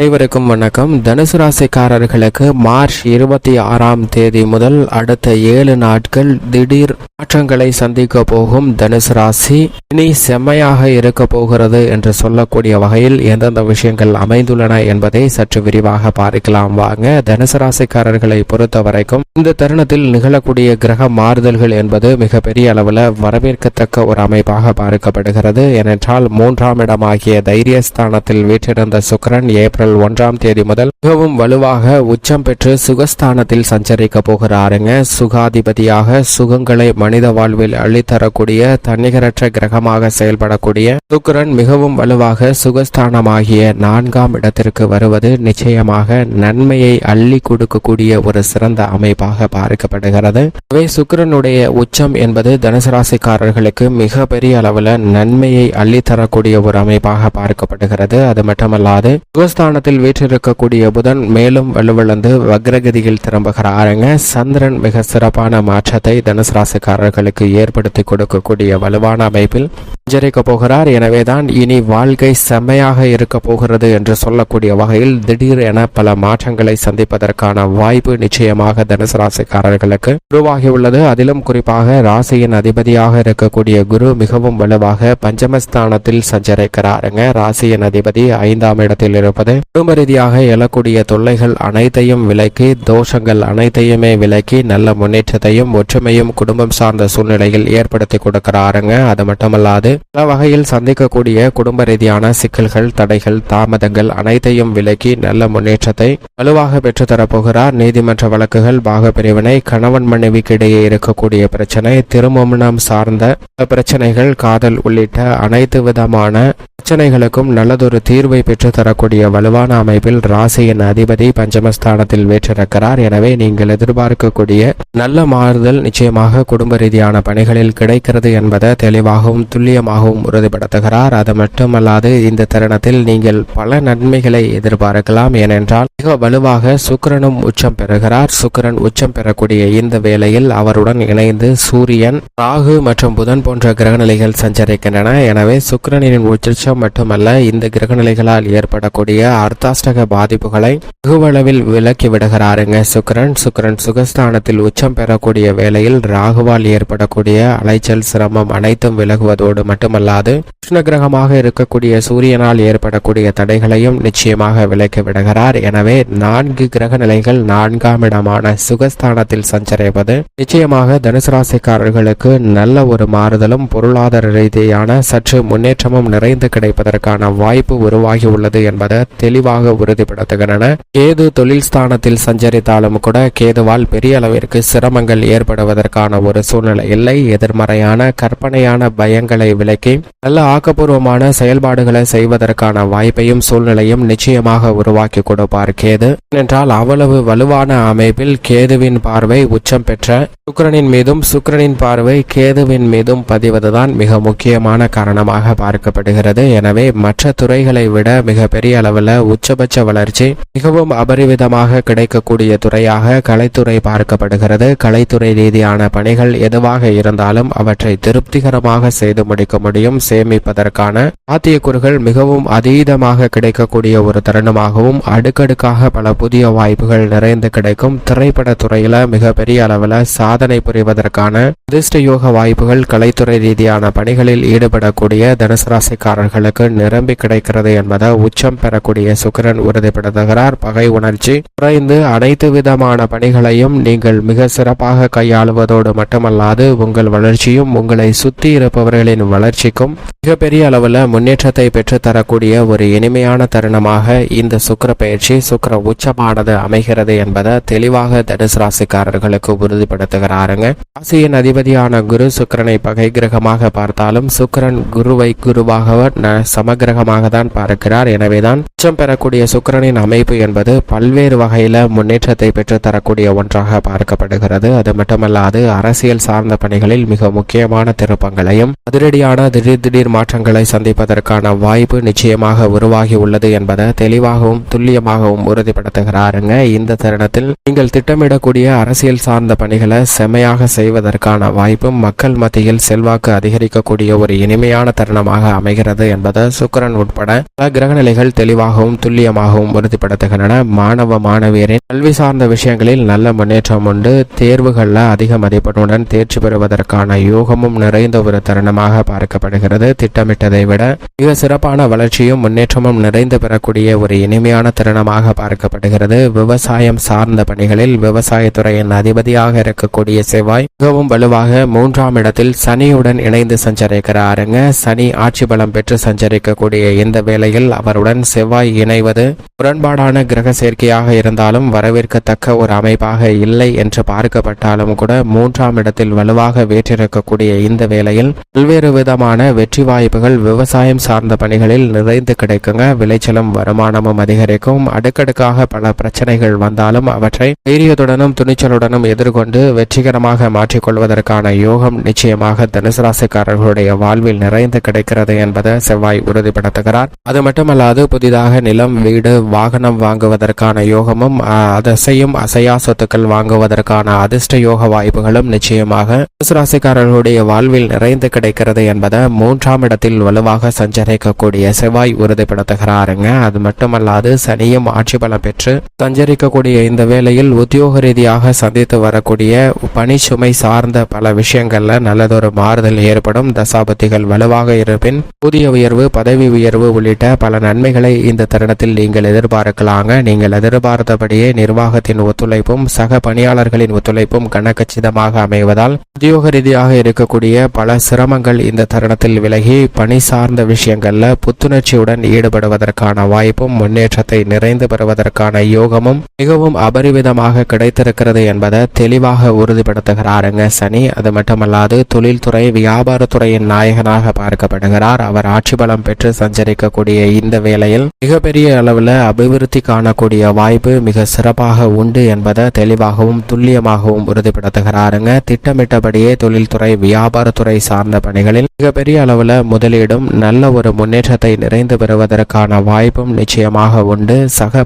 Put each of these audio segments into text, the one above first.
அனைவருக்கும் வணக்கம். தனுசு ராசிக்காரர்களுக்கு மார்ச் இருபத்தி ஆறாம் தேதி முதல் அடுத்த ஏழு நாட்கள் திடீர் மாற்றங்களை சந்திக்க போகும் தனுசு ராசி. இனி செம்மையாக இருக்க போகிறது என்று சொல்லக்கூடிய வகையில் எந்தெந்த விஷயங்கள் அமைந்துள்ளன என்பதை சற்று விரிவாக பார்க்கலாம். வாங்க தனுசு ராசிக்காரர்களை பொறுத்த வரைக்கும் இந்த தருணத்தில் நிகழக்கூடிய கிரக மாறுதல்கள் என்பது மிகப்பெரிய அளவில் வரவேற்கத்தக்க ஒரு அமைப்பாக பார்க்கப்படுகிறது. ஏனென்றால் மூன்றாம் இடமாகிய தைரியஸ்தானத்தில் வீற்றிருந்த சுக்கரன் ஏப்ரல் ஒன்றாம் தேதி முதல் மிகவும் வலுவாக உச்சம் பெற்று சுகஸ்தானத்தில் சஞ்சரிக்க போகிறாருங்க. சுகாதிபதியாக சுகங்களை மனித வாழ்வில் அள்ளித்தரக்கூடிய தன்னிகரற்ற கிரகமாக செயல்படக்கூடிய சுக்கிரன் மிகவும் வலுவாக சுகஸ்தானமாகிய நான்காம் இடத்திற்கு வருவது நிச்சயமாக நன்மையை அள்ளி கொடுக்கக்கூடிய ஒரு சிறந்த அமைப்பாக பார்க்கப்படுகிறது. எனவே உச்சம் என்பது தனுசு ராசிக்காரர்களுக்கு மிக பெரிய அளவில் நன்மையை அள்ளித்தரக்கூடிய ஒரு அமைப்பாக பார்க்கப்படுகிறது. அது மட்டுமல்லாது சுகஸ்தான சுகஸ்தானத்தில் வீற்றிருக்கக்கூடிய புதன் மேலும் வலுவிழந்து வக்ரகதியில் திரும்புகிறாருங்க. சந்திரன் மிக சிறப்பான மாற்றத்தை தனுசு ராசிக்காரர்களுக்கு ஏற்படுத்தி கொடுக்கக்கூடிய வலுவான அமைப்பில் சஞ்சரிக்க போகிறார். எனவேதான் இனி வாழ்க்கை செம்மையாக இருக்க போகிறது என்று சொல்லக்கூடிய வகையில் திடீர் என பல மாற்றங்களை சந்திப்பதற்கான வாய்ப்பு நிச்சயமாக தனுசு ராசிக்காரர்களுக்கு உருவாகியுள்ளது. அதிலும் குறிப்பாக ராசியின் அதிபதியாக இருக்கக்கூடிய குரு மிகவும் வலுவாக பஞ்சமஸ்தானத்தில் சஞ்சரிக்கிறாருங்க. ராசியின் அதிபதி ஐந்தாம் இடத்தில் இருப்பது குடும்ப ரீதியாக எழக்கூடிய தொல்லைகள் அனைத்தையும் விலக்கி தோஷங்கள் அனைத்தையுமே விலக்கி நல்ல முன்னேற்றத்தையும் ஒற்றுமையும் குடும்பம் சார்ந்த சூழ்நிலையில் ஏற்படுத்தி கொடுக்கிறாருங்க. அது மட்டுமல்லாது பல வகையில் சந்திக்கக்கூடிய குடும்ப ரீதியான சிக்கல்கள் தடைகள் தாமதங்கள் அனைத்தையும் விலக்கி நல்ல முன்னேற்றத்தை வலுவாக பெற்றுத்தரப்போகிறார். நீதிமன்ற வழக்குகள் பாக பிரிவினை கணவன் மனைவிக்கு இடையே இருக்கக்கூடிய பிரச்சனை திருமணம் சார்ந்த பிரச்சனைகள் காதல் உள்ளிட்ட அனைத்து விதமான பிரச்சனைகளுக்கும் நல்லதொரு தீர்வை பெற்று தரக்கூடிய வலுவான அமைப்பில் ராசியின் அதிபதி பஞ்சமஸ்தானத்தில் வேற்றிருக்கிறார். எனவே நீங்கள் எதிர்பார்க்கக்கூடிய நல்ல மாறுதல் நிச்சயமாக குடும்ப ரீதியான பணிகளில் கிடைக்கிறது என்பதை தெளிவாகவும் துல்லியமாகவும் உறுதிப்படுத்துகிறார். அது மட்டுமல்லாது இந்த தருணத்தில் நீங்கள் பல நன்மைகளை எதிர்பார்க்கலாம். ஏனென்றால் மிக வலுவாக சுக்கிரனும் உச்சம் பெறுகிறார். சுக்கிரன் உச்சம் பெறக்கூடிய இந்த வேளையில் அவருடன் இணைந்து சூரியன் ராகு மற்றும் புதன் போன்ற கிரகநிலைகள் சஞ்சரிக்கின்றன. எனவே சுக்கிரனின் உச்சம் மட்டுமல்ல இந்த கிரகநிலைகளால் ஏற்படக்கூடிய அர்த்தாஷ்டக பாதிப்புகளை வெகுவளவில் விலக்கி விடுகிறாருங்க. சுக்கிரன் சுக்கிரன் சுகஸ்தானத்தில் உச்சம் பெறக்கூடிய வேளையில் ராகுவால் ஏற்படக்கூடிய அலைச்சல் சிரமம் அனைத்தும் விலகுவதோடு மட்டுமல்லாது கிருஷ்ண கிரகமாக இருக்கக்கூடிய சூரியனால் ஏற்படக்கூடிய தடைகளையும் நிச்சயமாக விலக்கி விடுகிறார். எனவே நான்கு கிரக நிலைகள் நான்காம் இடமான சுகஸ்தானத்தில் சஞ்சரிப்பது நிச்சயமாக தனுசு ராசிக்காரர்களுக்கு நல்ல ஒரு மாறுதலும் பொருளாதார ரீதியான சற்று முன்னேற்றமும் நிறைந்து கிடைப்பதற்கான வாய்ப்பு உருவாகி உள்ளது என்பதை தெளிவாக உறுதிப்படுத்துகின்றன. கேது தொழில் ஸ்தானத்தில் சஞ்சரித்தாலும் கூட கேதுவால் பெரிய அளவிற்கு சிரமங்கள் ஏற்படுவதற்கான ஒரு சூழ்நிலை இல்லை. எதிர்மறையான கற்பனையான பயங்களை விலக்கி நல்ல ஆக்கப்பூர்வமான செயல்பாடுகளை செய்வதற்கான வாய்ப்பையும் சூழ்நிலையும் நிச்சயமாக உருவாக்கி கொடுப்பார் கேது. ஏனென்றால் அவ்வளவு வலுவான அமைப்பில் கேதுவின் பார்வை உச்சம் பெற்ற சுக்கரனின் மீதும் சுக்கரனின் பார்வை கேதுவின் மீதும் பதிவதுதான் மிக முக்கியமான காரணமாக பார்க்கப்படுகிறது. எனவே மற்ற துறைகளை விட மிக பெரிய அளவில் உச்சபட்ச வளர்ச்சி மிகவும் அபரிவிதமாக கிடைக்கக்கூடிய துறையாக கலைத்துறை பார்க்கப்படுகிறது. கலைத்துறை ரீதியான பணிகள் எதுவாக இருந்தாலும் அவற்றை திருப்திகரமாக செய்து முடிக்க முடியும். சேமிப்பதற்கான சாத்தியக்கூறுகள் மிகவும் அதீதமாக கிடைக்கக்கூடிய ஒரு தருணமாகவும் அடுக்கடுக்காக பல புதிய வாய்ப்புகள் நிறைந்து கிடைக்கும். திரைப்பட துறையில மிக பெரிய அளவில் சாதனை புரிவதற்கான அதிர்ஷ்ட யோக வாய்ப்புகள் கலைத்துறை ரீதியான பணிகளில் ஈடுபடக்கூடிய தனுசு ராசிக்காரர்களுக்கு நிரம்பி கிடைக்கிறது என்பதை உச்சம் பெறக்கூடிய சுக்கிரன் உறுதிப்படுத்துகிறார். பகை உணர்ச்சி குறைந்து அனைத்து விதமான பணிகளையும் நீங்கள் மிக சிறப்பாக கையாளுவதோடு மட்டுமல்லாது உங்கள் வளர்ச்சியும் உங்களை சுத்தி இருப்பவர்களின் வளர்ச்சிக்கும் மிகப்பெரிய அளவில் முன்னேற்றத்தை பெற்றுத்தரக்கூடிய ஒரு இனிமையான தருணமாக இந்த சுக்கர பயிற்சி சுக்கர உச்சமானது அமைகிறது என்பதை தெளிவாக தனுசு ராசிக்காரர்களுக்கு உறுதிப்படுத்துகிறாருங்க. ராசியின் அதிபதியான குரு சுக்கரனை பகை கிரகமாக பார்த்தாலும் சுக்கரன் குருவை குருவாக சமகிரகமாக தான் பார்க்கிறார். எனவேதான் உச்சம் பெறக்கூடிய சுக்கிரனின் அமைப்பு என்பது பல்வேறு வகையில முன்னேற்றத்தை பெற்றுத்தரக்கூடிய ஒன்றாக பார்க்கப்படுகிறது. அது மட்டுமல்லாது அரசியல் சார்ந்த பணிகளில் மிக முக்கியமான திருப்பங்களையும் அதிரடியான திடீர் திடீர் மாற்றங்களை சந்திப்பதற்கான வாய்ப்பு நிச்சயமாக உருவாகி உள்ளது என்பதை தெளிவாகவும் துல்லியமாகவும் உறுதிப்படுத்துகிறாருங்க. இந்த தருணத்தில் நீங்கள் திட்டமிடக்கூடிய அரசியல் சார்ந்த பணிகளை செம்மையாக செய்வதற்கான வாய்ப்பும் மக்கள் மத்தியில் செல்வாக்கு அதிகரிக்கக்கூடிய ஒரு இனிமையான தருணமாக அமைகிறது என்பதை சுக்கரன் உட்பட பல கிரகநிலைகள் தெளிவாகவும் துல்லியமாகவும் உறுதிப்படுத்துகின்றன. மாணவ மாணவியரின் கல்வி சார்ந்த விஷயங்களில் நல்ல முன்னேற்றம் உண்டு. தேர்வுகளில் அதிக மதிப்பெண்ணுடன் தேர்ச்சி பெறுவதற்கான யோகமும் நிறைந்த ஒரு தருணமாக பார்க்கப்படுகிறது. திட்டமிட்டதை விட மிக சிறப்பான வளர்ச்சியும் முன்னேற்றமும் நிறைந்து பெறக்கூடிய ஒரு இனிமையான தருணமாக பார்க்கப்படுகிறது. விவசாயம் சார்ந்த பணிகளில் விவசாயத்துறையின் அதிபதியாக இருக்கக்கூடிய செவ்வாய் மிகவும் வலுவாக மூன்றாம் இடத்தில் சனியுடன் இணைந்து சஞ்சரிக்கிறாருங்க. சனி ஆட்சி பலம் பெற்று சஞ்சரிக்கக்கூடிய இந்த வேளையில் அவருடன் செவ்வாய் இணைவது முரண்பாடான கிரக சேர்க்கையாக இருந்தாலும் வரவேற்கத்தக்க ஒரு அமைப்பாக இல்லை என்று பார்க்கப்பட்டாலும் கூட மூன்றாம் இடத்தில் வலுவாக வேற்றிருக்கக்கூடிய இந்த வேளையில் பல்வேறு விதமான வெற்றி வாய்ப்புகள் விவசாயம் சார்ந்த பணிகளில் நிறைந்து கிடைக்குங்க. விளைச்சலும் வருமானமும் அதிகரிக்கும். அடுக்கடுக்காக பல பிரச்சனைகள் வந்தாலும் அவற்றை தைரியத்துடனும் துணிச்சலுடனும் எதிர்கொண்டு வெற்றிகரமாக மாற்றிக்கொள்வதற்கான யோகம் நிச்சயமாக தனுசு ராசிக்காரர்களுடைய வாழ்வில் நிறைந்து கிடைக்கிறது என்பதை செவ்வாய் உறுதிப்படுத்துகிறார் அது மட்டுமல்லாது புதிதாக நிலம் வீடு வாகனம் வாங்குவதற்கான யோகமும் அஹ், அசையா சொத்துக்கள் வாங்குவதற்கான அதிர்ஷ்ட யோக வாய்ப்புகளும் நிச்சயமாக ராசிக்காரர்களுடைய வாழ்வில் நிறைந்து கிடைக்கிறது என்பதை மூன்றாம் இடத்தில் வலுவாக சஞ்சரிக்கக்கூடிய செவ்வாய் உறுதிப்படுத்துகிறாருங்க அது மட்டுமல்லாது சனியும் ஆட்சி பலம் பெற்று சஞ்சரிக்கக்கூடிய இந்த வேளையில் உத்தியோக ரீதியாக சந்தித்து வரக்கூடிய பணிச்சுமை சார்ந்த பல விஷயங்கள்ல நல்லதொரு மாறுதல் ஏற்படும். தசாபத்திகள் வலுவாக இருப்பின் புதிய உயர்வு பதவி உயர்வு உள்ளிட்ட பல நன்மைகளை இந்த தருணத்தில் நீங்கள் எதிர்பார்க்கலாங்க. நீங்கள் எதிர்பார்த்தபடியே நிர்வாகத்தின் ஒத்துழைப்பும் சக பணியாளர்களின் ஒத்துழைப்பும் கனக்கச்சிதமாக அமைவதால் உத்தியோக ரீதியாக இருக்கக்கூடிய பல சிரமங்கள் இந்த தருணத்தில் விலகி பணி சார்ந்த விஷயங்கள்ல புத்துணர்ச்சியுடன் ஈடுபடுவதற்கான வாய்ப்பும் முன்னேற்றத்தை நிறைந்து பெறுவதற்கான யோகமும் மிகவும் அபரிவிதமாக கிடைத்திருக்கிறது என்பதை தெளிவாக உறுதிப்படுத்துகிறாருங்க சனி. அது மட்டுமல்லாது தொழில்துறை வியாபாரத்துறையின் நாயகனாக பார்க்கப்படுகிறார். அவர் ஆட்சி பலம் பெற்று சஞ்சரிக்கக்கூடிய இந்த வேளையில் மிகப்பெரிய அளவில் அபிவிருத்தி காணக்கூடிய வாய்ப்பு மிக சிறப்பாக உண்டு என்பதை தெளிவாகவும் துல்லியமாகவும் உறுதிப்படுத்துகிறாருங்க. திட்டமிட்டபடியே தொழில்துறை வியாபாரத்துறை சார்ந்த பணிகளில் மிகப்பெரிய அளவில் முதலீடும் நல்ல ஒரு முன்னேற்றத்தை நிறைந்து பெறுவதற்கான வாய்ப்பும் நிச்சயமாக உண்டு. சக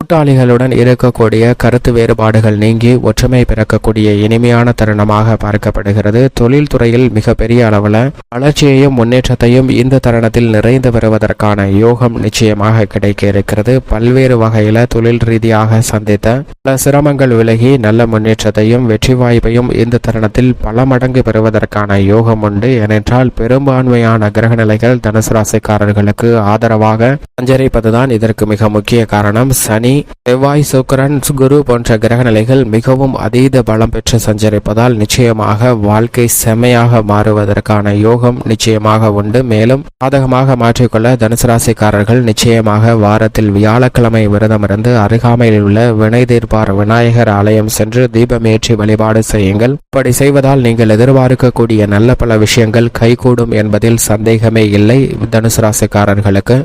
கூட்டாளிகளுடன் இருக்கக்கூடிய கருத்து வேறுபாடுகள் நீங்கி ஒற்றுமை பிறக்கக்கூடிய இனிமையான தருணமாக பார்க்கப்படுகிறது. தொழில்துறையில் மிகப்பெரிய அளவில் வளர்ச்சியையும் முன்னேற்றத்தையும் இந்த தருணத்தில் நிறைந்து வருவதற்கான யோகம் நிச்சயமாக கிடைக்க இருக்கிறது பல்வேறு வகையில தொழில் ரீதியாக சந்தித்த பல சிரமங்கள் விலகி நல்ல முன்னேற்றத்தையும் வெற்றி வாய்ப்பையும் இந்த தருணத்தில் பல மடங்கு பெறுவதற்கான யோகம் உண்டு. ஏனென்றால் பெரும்பான்மையான கிரகநிலைகள் தனுசு ராசிக்காரர்களுக்கு ஆதரவாக சஞ்சரிப்பதுதான் இதற்கு மிக முக்கிய காரணம். சனி செவ்வாய் சுக்கரன் குரு போன்ற கிரகநிலைகள் மிகவும் அதீத பலம் பெற்று சஞ்சரிப்பதால் நிச்சயமாக வாழ்க்கை செம்மையாக மாறுவதற்கான யோகம் நிச்சயமாக உண்டு. மேலும் சாதகமாக மாற்றிக்கொள்ள தனுசு ராசிக்காரர்கள் நிச்சயமாக வாரத்தில் வியாழக்கிழமை விரதமிருந்து அருகாமையில் உள்ள வினை தீர்ப்பார் விநாயகர் ஆலயம் சென்று தீபமேற்றி வழிபாடு செய்யுங்கள். இப்படி செய்வதால் நீங்கள் எதிர்பார்க்கக்கூடிய நல்ல பல விஷயங்கள் கைகூடும் என்பதில் சந்தேகமே இல்லை. தனுசு ராசிக்காரர்களுக்கு